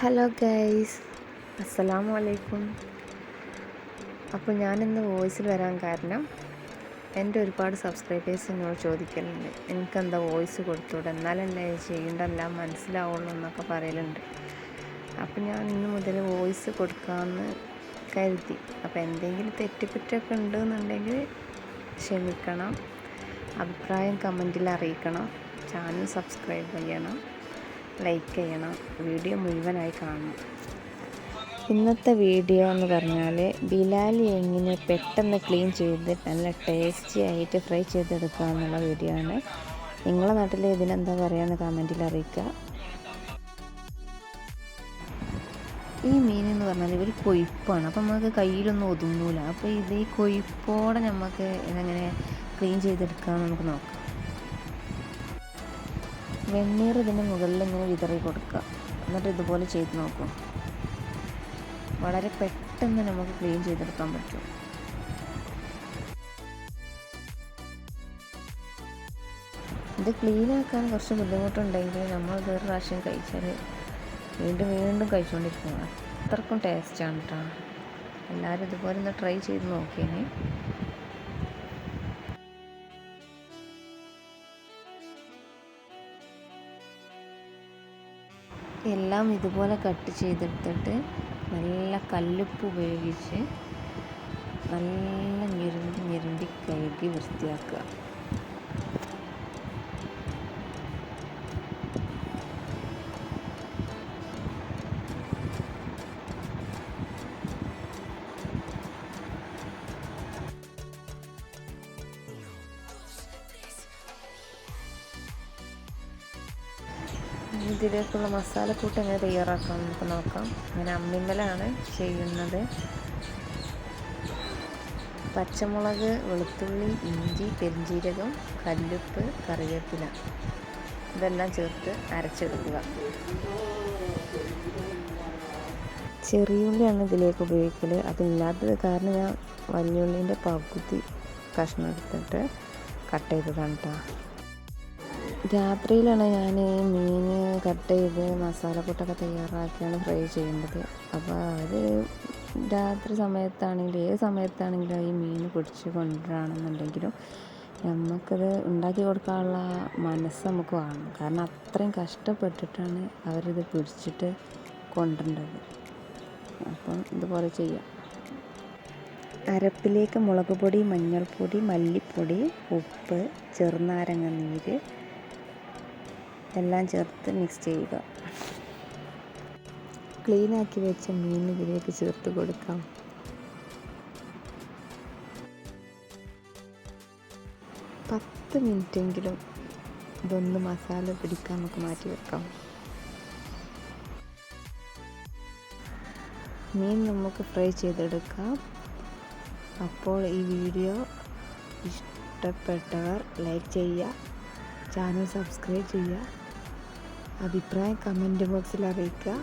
Hello guys. അസ്സലാമു അലൈക്കും അപ്പോൾ ഞാനിന്ന് വോയിസിൽ വരാൻ കാരണം എന്റെ ഒരുപാട് സബ്സ്ക്രൈബേഴ്സ് എന്നോട് ചോദിക്കലുണ്ട്. എനിക്കെന്താ വോയിസ് കൊടുത്തൂടെ? എന്നാലല്ലേ ചെയ്യേണ്ടതെല്ലാം മനസ്സിലാവുള്ളൂ എന്നൊക്കെ പറയലുണ്ട്. അപ്പോൾ ഞാൻ ഇന്ന് മുതൽ വോയിസ് കൊടുക്കാമെന്ന് കരുതി. അപ്പോൾ എന്തെങ്കിലും തെറ്റുകുറ്റമൊക്കെ ഉണ്ടെന്നുണ്ടെങ്കിൽ ക്ഷമിക്കണം. അഭിപ്രായം കമന്റിൽ അറിയിക്കണം. ചാനൽ സബ്സ്ക്രൈബ് ചെയ്യണം. ലൈക്ക് ചെയ്യണം. വീഡിയോ മുഴുവനായി കാണണം. ഇന്നത്തെ വീഡിയോ എന്ന് പറഞ്ഞാൽ ബിലാലി എങ്ങനെ പെട്ടെന്ന് ക്ലീൻ ചെയ്ത് നല്ല ടേസ്റ്റി ആയിട്ട് ഫ്രൈ ചെയ്തെടുക്കുക എന്നുള്ള വീഡിയോ ആണ്. നിങ്ങളുടെ നാട്ടിൽ ഇതിനെന്താ പറയുക കമന്റിൽ അറിയിക്കുക. ഈ മീൻ എന്ന് പറഞ്ഞാൽ ഇവർ കൊയ്പ്പാണ്. അപ്പം നമുക്ക് കയ്യിലൊന്നും ഒതുങ്ങൂല. അപ്പോൾ ഇത് ഈ കൊയ്പ്പോടെ നമുക്ക് ഇതെങ്ങനെ ക്ലീൻ ചെയ്തെടുക്കാമെന്ന് നമുക്ക് നോക്കാം. വെണ്ണീർ ഇതിന്റെ മുകളിൽ ഇങ്ങനെ വിതറി കൊടുക്കുക. എന്നിട്ട് ഇതുപോലെ ചെയ്ത് നോക്കും. വളരെ പെട്ടെന്ന് നമുക്ക് ക്ലീൻ ചെയ്തെടുക്കാൻ പറ്റും. ഇത് ക്ലീൻ ആക്കാൻ കുറച്ച് ബുദ്ധിമുട്ടുണ്ടെങ്കിൽ നമ്മൾ ഒരു പ്രാവശ്യം കഴിച്ചാൽ വീണ്ടും വീണ്ടും കഴിച്ചുകൊണ്ടിരിക്കും അത്രക്കും ടേസ്റ്റാണ് കേട്ടോ എല്ലാവരും ഇതുപോലെ ഒന്ന് ട്രൈ ചെയ്ത് നോക്കിയേ എല്ലാം ഇതുപോലെ കട്ട് ചെയ്തെടുത്തിട്ട് നല്ല കല്ലുപ്പ് ഉപയോഗിച്ച് നല്ല ഞെരുണ്ടി ഞെരുണ്ടി കഴുകി വൃത്തിയാക്കുക. ഇതിലേക്കുള്ള മസാലക്കൂട്ട് എങ്ങനെ തയ്യാറാക്കാം നമുക്ക് നോക്കാം. അങ്ങനെ അമ്മിമ്മലാണ് ചെയ്യുന്നത്. പച്ചമുളക് വെളുത്തുള്ളി ഇഞ്ചി പെരിഞ്ചീരകം കല്ലുപ്പ് കറിവേപ്പില. ഇതെല്ലാം ചേർത്ത് അരച്ചെടുക്കുക. ചെറിയുള്ളിയാണ് ഇതിലേക്ക് ഉപയോഗിക്കൽ അതില്ലാത്തത് കാരണം ഞാൻ വലിയുള്ളീന്റെ പകുതി കഷ്ണം എടുത്തിട്ട് കട്ട് ചെയ്തതാണ് കേട്ടോ രാത്രിയിലാണ് ഞാൻ ഈ മീൻ കട്ട് ചെയ്ത് മസാലക്കൂട്ടൊക്കെ തയ്യാറാക്കിയാണ് ഫ്രൈ ചെയ്യേണ്ടത്. അപ്പോൾ അത് രാത്രി സമയത്താണെങ്കിലും ഏത് സമയത്താണെങ്കിലും ഈ മീൻ പിടിച്ച് കൊണ്ടുവരാണെന്നുണ്ടെങ്കിലും നമുക്കത് ഉണ്ടാക്കി കൊടുക്കാനുള്ള മനസ്സ് നമുക്ക് വേണം. കാരണം അത്രയും കഷ്ടപ്പെട്ടിട്ടാണ് അവരിത് പിടിച്ചിട്ട് കൊണ്ടുവരേണ്ടത്. അപ്പം ഇതുപോലെ ചെയ്യാം. അരപ്പിലേക്ക് മുളക് പൊടി മഞ്ഞൾപ്പൊടി മല്ലിപ്പൊടി ഉപ്പ് ചെറുനാരങ്ങ നീര് എല്ലാം ചേർത്ത് മിക്സ് ചെയ്യുക. ക്ലീനാക്കി വെച്ച മീൻ ഇതിലേക്ക് ചേർത്ത് കൊടുക്കാം. പത്ത് മിനിറ്റെങ്കിലും ഇതൊന്ന് മസാല പിടിക്കാൻ നമുക്ക് മാറ്റി വെക്കാം. മീൻ നമുക്ക് ഫ്രൈ ചെയ്തെടുക്കാം. അപ്പോൾ ഈ വീഡിയോ ഇഷ്ടപ്പെട്ടവർ ലൈക്ക് ചെയ്യുക ചാനൽ സബ്സ്ക്രൈബ് ചെയ്യുക. അഭിപ്രായം കമന്റ് ബോക്സിൽ അറിയിക്കുക.